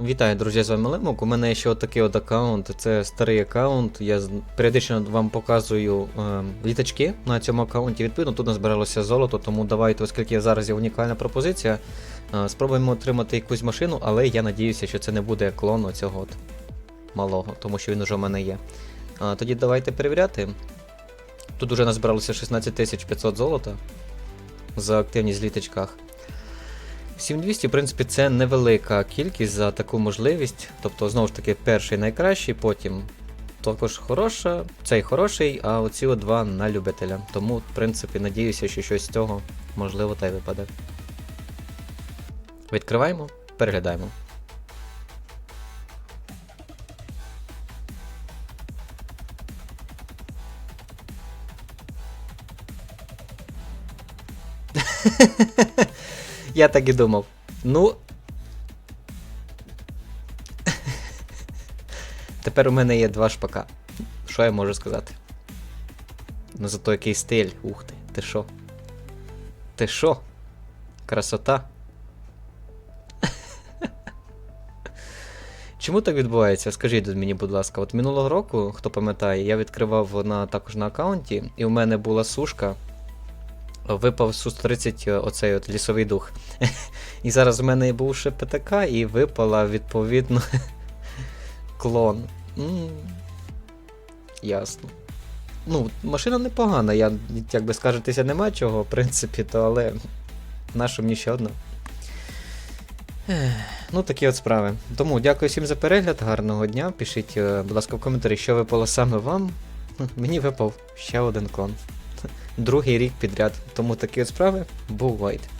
Вітаю, друзі, з вами Лемок. У мене ще отакий от аккаунт. Це старий аккаунт. Я періодично вам показую е, літачки на цьому аккаунті. Відповідно, тут назбиралося золото, тому давайте, оскільки зараз є унікальна пропозиція, е, спробуємо отримати якусь машину, але я надіюся, що це не буде клон оцього от малого, тому що він уже в мене є. А, тоді давайте перевіряти. Тут уже назбиралося 16 500 золота за активність в літачках. 7200, в принципі, це невелика кількість за таку можливість. Тобто, знову ж таки, перший найкращий, потім також хороша, цей хороший, а оці два на любителя. Тому, в принципі, надіюся, що щось з цього можливо та й випаде. Відкриваємо, переглядаємо. Я так і думав. Ну. Тепер у мене є два шпака. Що я можу сказати? Ну зато який стиль. Ух ти, ти що? Ти що? Красота. Чому так відбувається? Скажіть мені, будь ласка, от минулого року, хто пам'ятає, я відкривав на, також на аккаунті, і у мене була сушка. Випав Су-130 оцей от лісовий дух. І зараз в мене був ще ПТК і випала відповідно клон. Ясно. Ну, машина непогана, я, як би скажетеся, нема чого, в принципі, то але. Наша мені ще одна. Ну, такі от справи. Тому дякую всім за перегляд, гарного дня. Пишіть, е, будь ласка, в коментарі, що випало саме вам. Мені випав ще один клон. Другий рік підряд. Тому такі от справи. Бувайте.